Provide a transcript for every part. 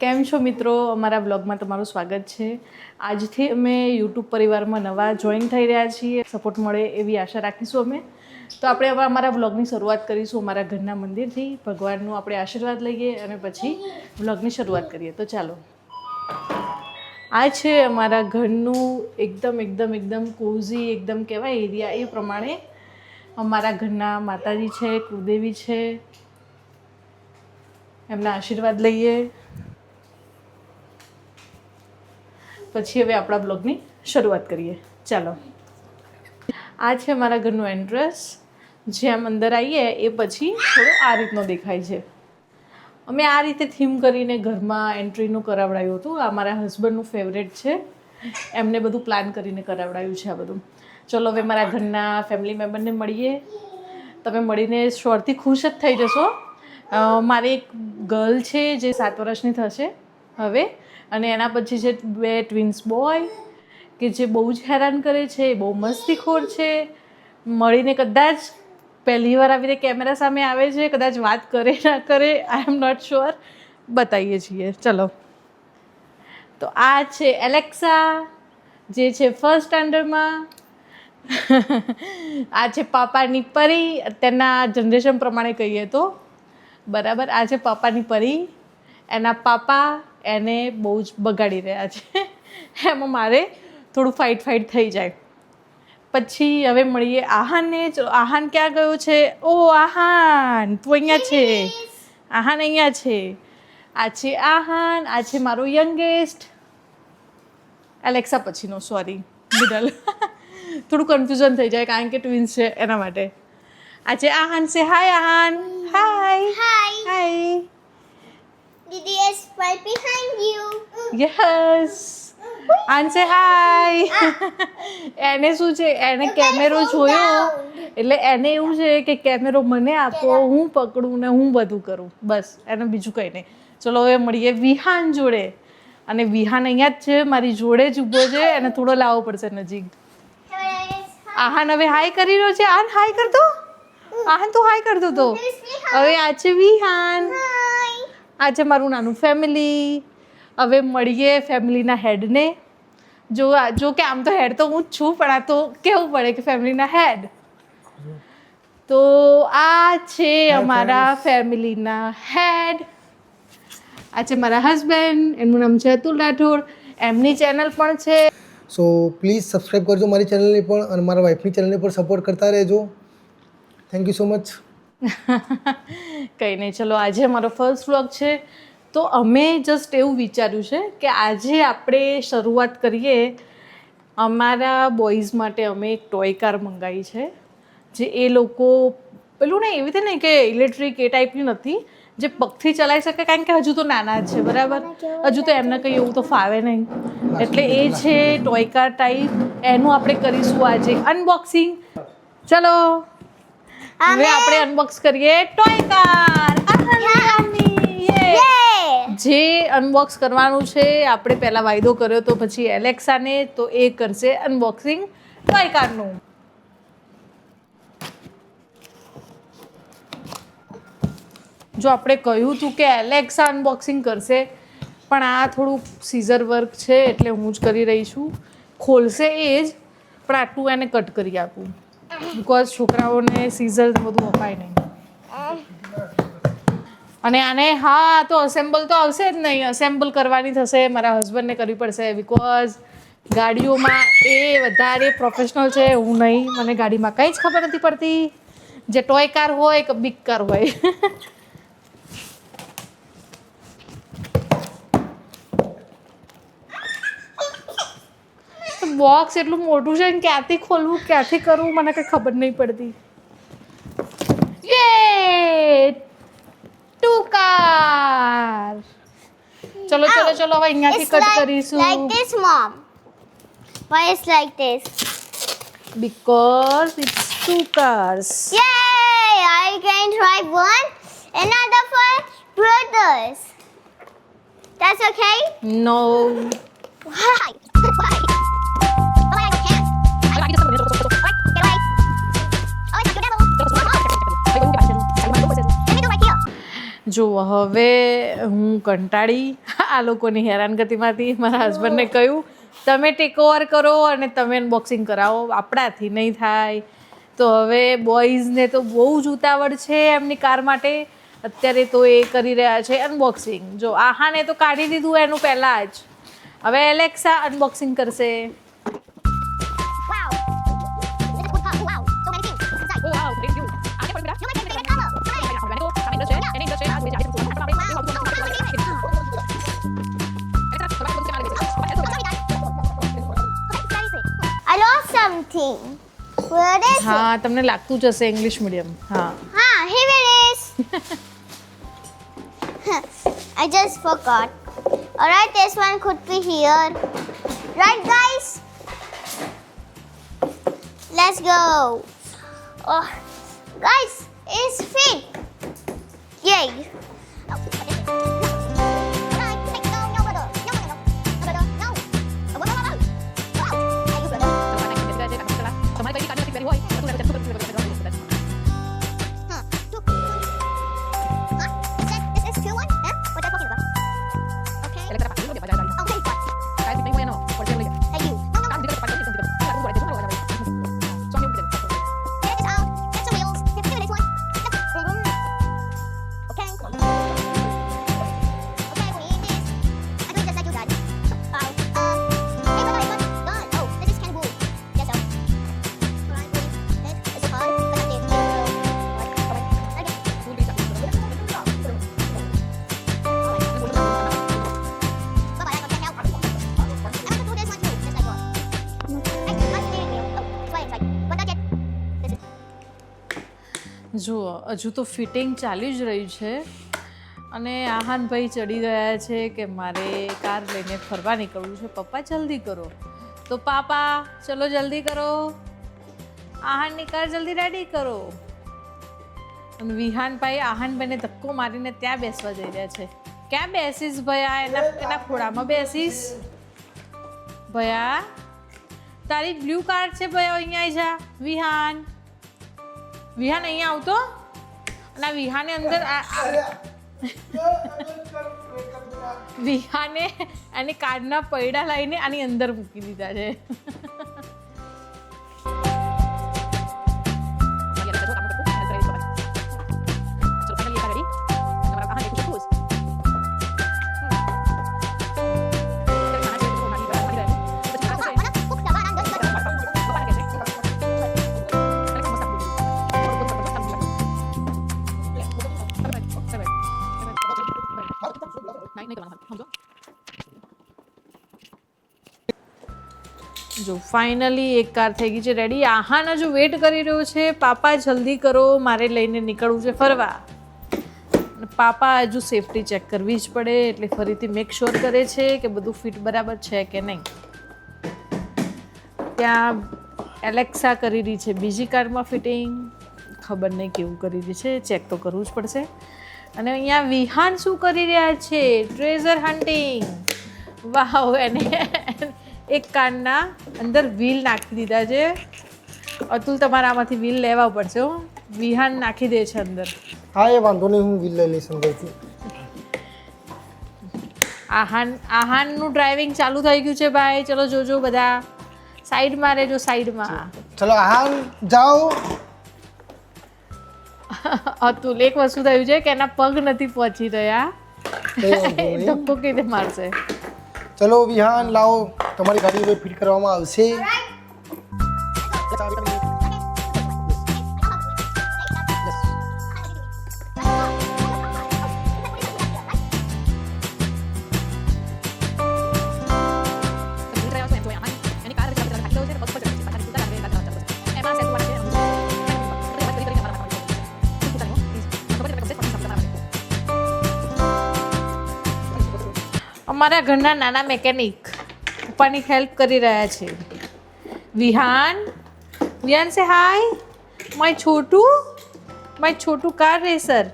કેમ છો મિત્રો? અમારા બ્લોગમાં તમારું સ્વાગત છે. આજથી અમે યુટ્યુબ પરિવારમાં નવા જોઈન થઈ રહ્યા છીએ. સપોર્ટ મળે એવી આશા રાખીશું અમે. તો આપણે હવે અમારા બ્લોગની શરૂઆત કરીશું અમારા ઘરના મંદિરથી. ભગવાનનું આપણે આશીર્વાદ લઈએ અને પછી બ્લોગની શરૂઆત કરીએ. તો ચાલો. આ છે અમારા ઘરનું એકદમ એકદમ એકદમ કોઝી એકદમ કહેવાય એરિયા એ પ્રમાણે અમારા ઘરના માતાજી છે, કુળદેવી છે. એમના આશીર્વાદ લઈએ. પછી હવે આપણા બ્લોગની શરૂઆત કરીએ. ચાલો. આ છે મારા ઘરનું એન્ટ્રન્સ જેમ અંદર આવીએ, એ પછી થોડો આ રીતનો દેખાય છે. અમે આ રીતે થીમ કરીને ઘરમાં એન્ટ્રીનું કરાવડાયું હતું. આ મારા હસબન્ડનું ફેવરેટ છે. એમને બધું પ્લાન કરીને કરાવડાયું છે આ બધું. ચલો, હવે મારા ઘરના ફેમિલી મેમ્બરને મળીએ. તમે મળીને શ્યોરથી ખુશ જ થઈ જશો. મારે એક ગર્લ છે જે સાત વર્ષની થશે. હવે અને એના પછી છે બે ટ્વિન્સ બોય કે જે બહુ જ હેરાન કરે છે બહુ મસ્તીખોર છે, મળીને કદાચ પહેલી વાર આવી રીતે કેમેરા સામે આવે છે, કદાચ વાત કરે ના કરે આઈ એમ નોટ શ્યોર બતાવીએ છીએ. ચલો. તો આ છે એલેક્સા, જે છે ફર્સ્ટ સ્ટાન્ડર્ડમાં આ છે પાપાની પરી અત્યારના જનરેશન પ્રમાણે કહીએ તો. બરાબર, આ છે પાપાની પરી, એના પાપા એને બહુ જ બગાડી રહ્યા છે. એમાં મારે થોડું ફાઇટ ફાઇટ થઈ જાય. પછી હવે મળીએ. આહાનને આહાન ક્યાં ગયો છે? ઓ આહાન તું અહીંયા છે. આહાન અહીંયા છે. આ છે આહાન આ છે મારો યંગેસ્ટ એલેક્સા પછીનો સોરી મિડલ થોડું કન્ફ્યુઝન થઈ જાય કારણ કે ટ્વિન્સ છે એના માટે. આજે છે આહાન છે hi Aahan. Hi hi hi Didi is right behind you. Yes આન્સે hi એને શું છે? એને કેમેરો જોયો? એટલે એને એવું છે કે કેમેરો મને આપો હું પકડું ને હું બધું કરું. બસ એને બીજું કંઈ નહીં. ચલો હવે મળીએ વિહાન જોડે. અને વિહાન અહીંયા જ છે મારી જોડે જ ઊભો છે એને થોડો લાવવો પડશે નજીક. આહાન હવે હાય કરી રહ્યો છે? આન હાય કરતો દો. આહાન તું હાય કરતો તો. હવે આ છે વિહાન. આ છે મારું નાનું ફેમિલી હવે મળીએ ફેમિલીના હેડને જો જો કે આમ તો હેડ તો હું જ છું પણ આ તો કેવું પડે કે ફેમિલીના હેડ તો આ છે અમારા ફેમિલીના હેડ આ છે મારા હસબન્ડ એમનું નામ છે અતુલ રાઠોડ. એમની ચેનલ પણ છે. સો પ્લીઝ સબસ્ક્રાઈબ કરજો મારી ચેનલને પણ અને મારા વાઈફની ચેનલને પણ સપોર્ટ કરતા રહેજો. થેન્ક યુ સો મચ કંઈ નહીં, ચલો આજે અમારો ફર્સ્ટ વ્લોગ છે. તો અમે જસ્ટ એવું વિચાર્યું છે કે આજે આપણે શરૂઆત કરીએ અમારા બોયઝ માટે અમે એક ટોય કાર મંગાવી છે, જે એ લોકો પેલું ને એવી રીતે નહીં કે ઇલેક્ટ્રિક એ ટાઈપની નથી, જે પગથી ચલાવી શકે, કારણ કે હજુ તો નાના જ છે, બરાબર? હજુ તો એમને કંઈ એવું તો ફાવે નહીં. એટલે એ છે ટોય કાર ટાઈપ એનું આપણે કરીશું આજે અનબોક્સિંગ ચલો! હવે આપણે અનબોક્સ કરીએ ટોય કાર જે અનબોક્સ કરવાનું છે આપણે પહેલા વાયદો કર્યો તો પછી એલેક્સાને તો એ કરશે અનબોક્સિંગ ટોય કારનું જો આપણે કહ્યું હતું કે એલેક્સા અનબોક્સિંગ કરશે પણ આ થોડું સીઝર વર્ક છે એટલે હું જ કરી રહી છું. ખોલશે એ જ પણ આટલું એને કટ કરી આપું. બિકોઝ છોકરાઓને સીઝર બધું અપાય નહીં. અને આને હા, તો અસેમ્બલ તો આવશે જ નહીં. અસેમ્બલ કરવાની થશે. મારા હસબન્ડને કરવી પડશે બિકોઝ ગાડીઓમાં એ વધારે પ્રોફેશનલ છે. હું નહીં. મને ગાડીમાં કંઈ જ ખબર નથી પડતી. જે ટોય કાર હોય કે બિગ કાર હોય. બોક્સ એટલું મોટું છે ને ક્યાંથી ખોલવું ક્યાંથી કરવું મને કંઈ ખબર નહીં પડતી યે ટુ કાર ચલો ચલો ચલો હવે અહીંયાથી It's કટ કરીશું like this, mom. Why it's like this? Because it's two cars Yay! I can drive one, another for brothers. That's okay? No Why? Why? Why જો, હવે હું કંટાળી આ લોકોની હેરાનગતિમાંથી મારા હસબન્ડને કહ્યું, તમે ટેક ઓવર કરો અને તમે અનબોક્સિંગ કરાવો, આપણાથી નહીં થાય. તો હવે બોયઝને તો બહુ જ ઉતાવળ છે એમની કાર માટે. અત્યારે તો એ કરી રહ્યા છે અનબોક્સિંગ જો, આહાને તો કાઢી દીધું એનું પહેલાં જ. હવે એલેક્સા અનબોક્સિંગ કરશે. Something. Where is હા તમને લાગતું જ હશે ઇંગ્લિશ મીડિયમ હા it? Ah, here it is. I just forgot. Alright, this one could be here. Right, guys? Let's go. Oh, guys, it's fit. Yay. જુઓ, હજુ તો ફિટિંગ ચાલી જ રહ્યું છે. અને આહાનભાઈ ચડી ગયા છે કે મારે કાર લઈને ફરવા નીકળવું છે. પપ્પા, જલ્દી કરો. તો પાપા, ચલો જલ્દી કરો. આહાનની કાર જલ્દી રેડી કરો. અને વિહાનભાઈ આહાનભાઈને ધક્કો મારીને ત્યાં બેસવા જઈ રહ્યા છે. ક્યાં બેસીશ ભયા? એના એના ખોળામાં બેસીશ. ભયા, તારી બ્લુ કાર છે ભયા, અહીંયા જા. વિહાન. વિહાન અહીંયા આવતો અને આ વિહાને અંદર આ- વિહાને એની કાર્ડના પૈડા લઈને આની અંદર મૂકી દીધા છે જો ફાઇનલી એક કાર થઈ ગઈ છે રેડી આહાન હજુ વેટ કરી રહ્યો છે, પાપા જલ્દી કરો, મારે લઈને નીકળવું છે ફરવા. પાપા હજુ સેફટી ચેક કરવી જ પડે, એટલે ફરીથી મેક શ્યોર કરે છે કે બધું ફિટ બરાબર છે કે નહીં. ત્યાં એલેક્સા કરી રહી છે બીજી કારમાં ફિટિંગ ખબર નહીં કેવું કરી રહી છે ચેક તો કરવું જ પડશે. અને અહીંયા વિહાન શું કરી રહ્યા છે? ટ્રેઝર હન્ટિંગ વાવ એને એક કારના અંદર વ્હીલ નાખી દીધા છે. અતુલ તમારે આમાંથી વ્હીલ લેવા પડશે હો. વિહાન નાખી દે છે અંદર. હા એ વાંધો નહીં હું વ્હીલ લઈ લઈશ અંદરથી આહાન આહાનનું ડ્રાઇવિંગ ચાલુ થઈ ગયું છે ભાઈ. ચલો જોજો બધા. સાઈડમાં રહેજો સાઈડમાં ચલો આહાન જાઓ. અતુલ એક વસ્તુ થયું છે કે એના પગ નથી પહોંચી રહ્યા? ધક્કો રીતે મારશે? ચલો વિહાન લાવો. તમારી ગાડી હવે ફિટ કરવામાં આવશે. અમારા ઘરના નાના મેકેનિક પપ્પાની હેલ્પ કરી રહ્યા છે. વિહાન વિહાન સે હાય માય છોટું માય છોટું કાર રેસર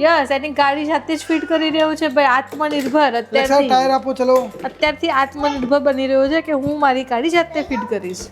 યસ એની ગાડી જાતે જ ફિટ કરી રહ્યો છે ભાઈ આત્મનિર્ભર. અત્યારથી ટાયર આપો ચલો. અત્યારથી આત્મનિર્ભર બની રહ્યો છે કે હું મારી ગાડી જાતે ફિટ કરીશ.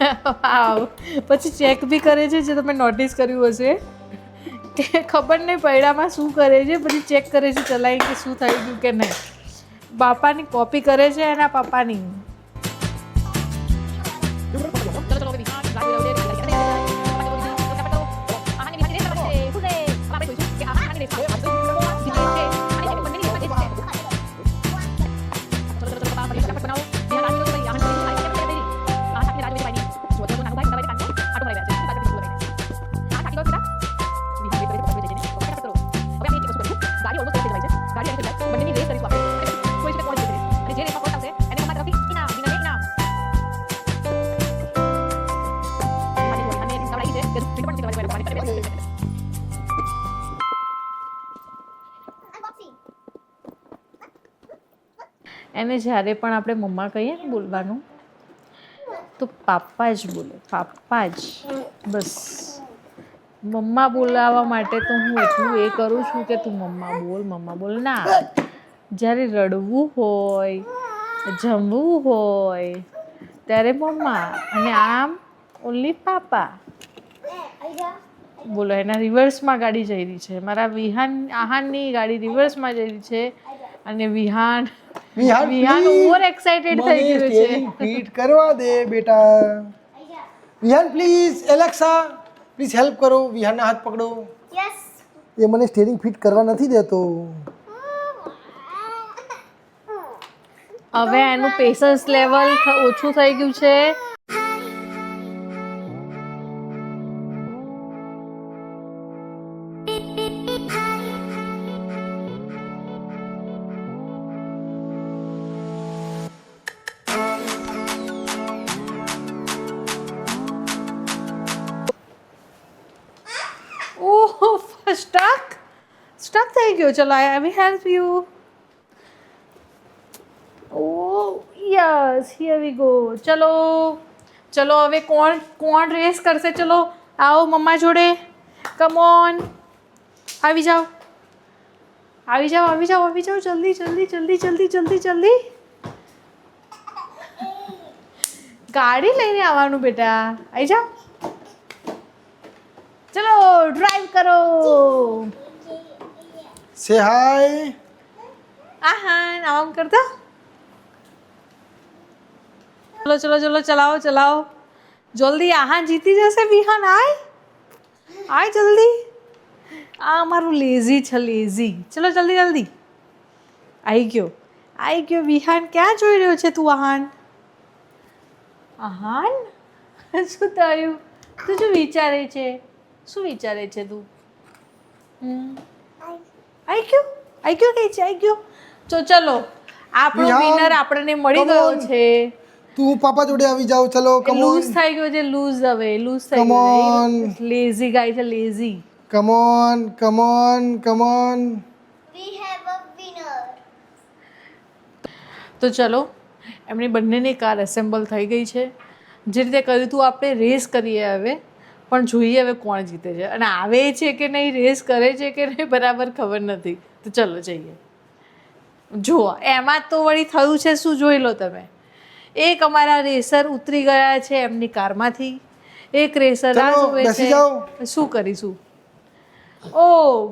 વાવ પછી ચેક બી કરે છે જે તમે નોટિસ કર્યું હશે. ખબર નહીં પૈડામાં શું કરે છે, પછી ચેક કરે છે ચલાવી કે શું થઈ ગયું કે નહીં. બાપાની કોપી કરે છે એના પપ્પાની એને જ્યારે પણ આપણે મમ્મા કહીએ ને બોલવાનું, તો પાપા જ બોલે પાપા જ. બસ. મમ્મા બોલાવવા માટે તો હું એટલું એ કરું છું કે તું મમ્મા બોલ મમ્મા બોલ. ના. જ્યારે રડવું હોય, જમવું હોય, ત્યારે મમ્મા અને આમ ઓનલી પાપા. બોલો, એના રિવર્સમાં ગાડી જઈ રહી છે. મારા વિહાન, આહાનની ગાડી રિવર્સમાં જઈ રહી છે. અને વિહાન વિહાન, વિહાન ઓવર એક્સાઇટેડ થઈ ગયું છે. ફીટ કરવા દે બેટા. Vihaan please Alexa please help કરો. વિહાનના હાથ પકડો. યસ એ મને સ્ટેરિંગ ફિટ કરવા નથી દેતો. હવે એનું પેશન્સ લેવલ ઓછું થઈ ગયું છે. સ્ટક સ્ટક થઈ ગયો, ચલો I we help you oh yes here we go ચલો ચલો, હવે કોણ કોણ રેસ કરશે? ચલો, આવો મમ્મા જોડે. કમ ઓન આવી જાઓ. આવી જાઓ આવી જાઓ આવી જાઓ, જલ્દી જલ્દી જલ્દી જલ્દી જલ્દી જલ્દી. ગાડી લઈને આવવાનું બેટા. આવી જાઓ ચલો ડ્રાઈવ કરો સે હાય આહાન આમ કરતા ચલો ચલો ચલો ચલાવો ચલાવો જલ્દી આહાન જીતી જશે વિહાન આય આય જલ્દી આ અમારું લેઝી છે લેઝી ચલો જલ્દી જલ્દી આવી ગયો આવી ગયો વિહાન ક્યાં જોઈ રહ્યો છે તું આહાન આહાન શું થયું તું શું વિચારે છે શું વિચારે છે તું? હમ. આઈ ગયો? આઈ ગયો કઈ છે? આઈ ગયો? તો ચલો આપણો વિનર આપણને મળી ગયો છે. તું પાપા જોડે આવી જાવ ચલો કમ લૂઝ થઈ ગયો છે લૂઝ હવે લૂઝ થઈ ગયો લેઝી ગાય છે lazy come on come on come on we have a winner તો ચલો એમની બંનેની કાર એસેમ્બલ થઈ ગઈ છે. જે રીતે કર્યું હતું આપણે રેસ કરીએ હવે. પણ જોઈએ હવે કોણ જીતે છે. અને આવે છે કે નહીં રેસ કરે છે કે નહીં બરાબર ખબર નથી. તો ચલો જઈએ. જુઓ એમાં તો વળી થયું છે શું જોઈ લો તમે. એક અમારા રેસર ઉતરી ગયા છે એમની કારમાંથી. એક રેસર શું કરીશું? ઓ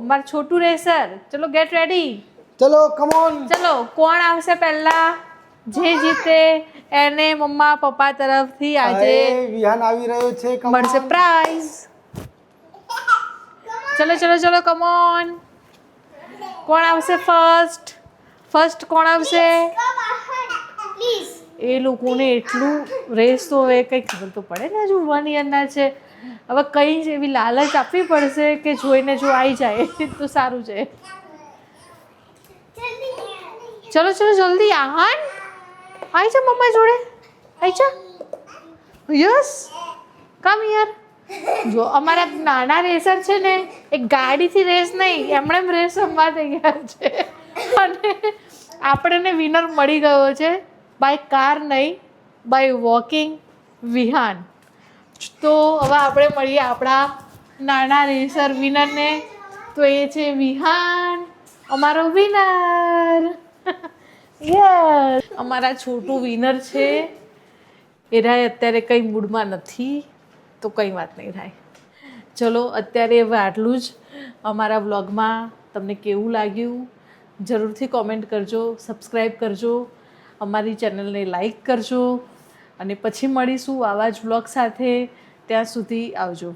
મારું છોટું રેસર. ચલો ગેટ રેડી ચલો કમ ઓન ચલો કોણ આવશે પહેલા? જે જીતે એને મમ્મા પપ્પા તરફથી આજે વિહાન આવી રહ્યો છે મળશે પ્રાઇઝ ચલો ચલો ચલો કમોન કોણ આવશે ફર્સ્ટ ફર્સ્ટ કોણ આવશે. એ લોકોને એટલું રેસ તો હવે કંઈ ખબર તો પડે ને હજુ વન યરના છે. હવે કંઈ જ એવી લાલચ આપવી પડશે કે જોઈને જો આવી જાય તો સારું છે. ચલો ચલો જલ્દી આહાન. આવી જા મમ્મા જોડે. આવી જા. યસ. કમ યાર જો અમારા નાના રેસર છે ને, એ ગાડીથી રેસ નહીં, એમણે એમ રેસ રમવા થઈ ગયા છે. અને આપણને વિનર મળી ગયો છે બાય કાર નહીં બાય વોકિંગ વિહાન. તો હવે આપણે મળીએ આપણા નાના રેસર વિનરને તો એ છે વિહાન, અમારો વિનર અમારા છોટું વિનર છે. એ રાય અત્યારે કંઈ મૂડમાં નથી, તો કંઈ વાત નહીં રાય. ચલો, અત્યારે હવે આટલું જ. અમારા વ્લોગમાં તમને કેવું લાગ્યું? જરૂરથી કોમેન્ટ કરજો સબસ્ક્રાઈબ કરજો, અમારી ચેનલને લાઈક કરજો. અને પછી મળીશું આવા જ વ્લોગ સાથે. ત્યાં સુધી આવજો.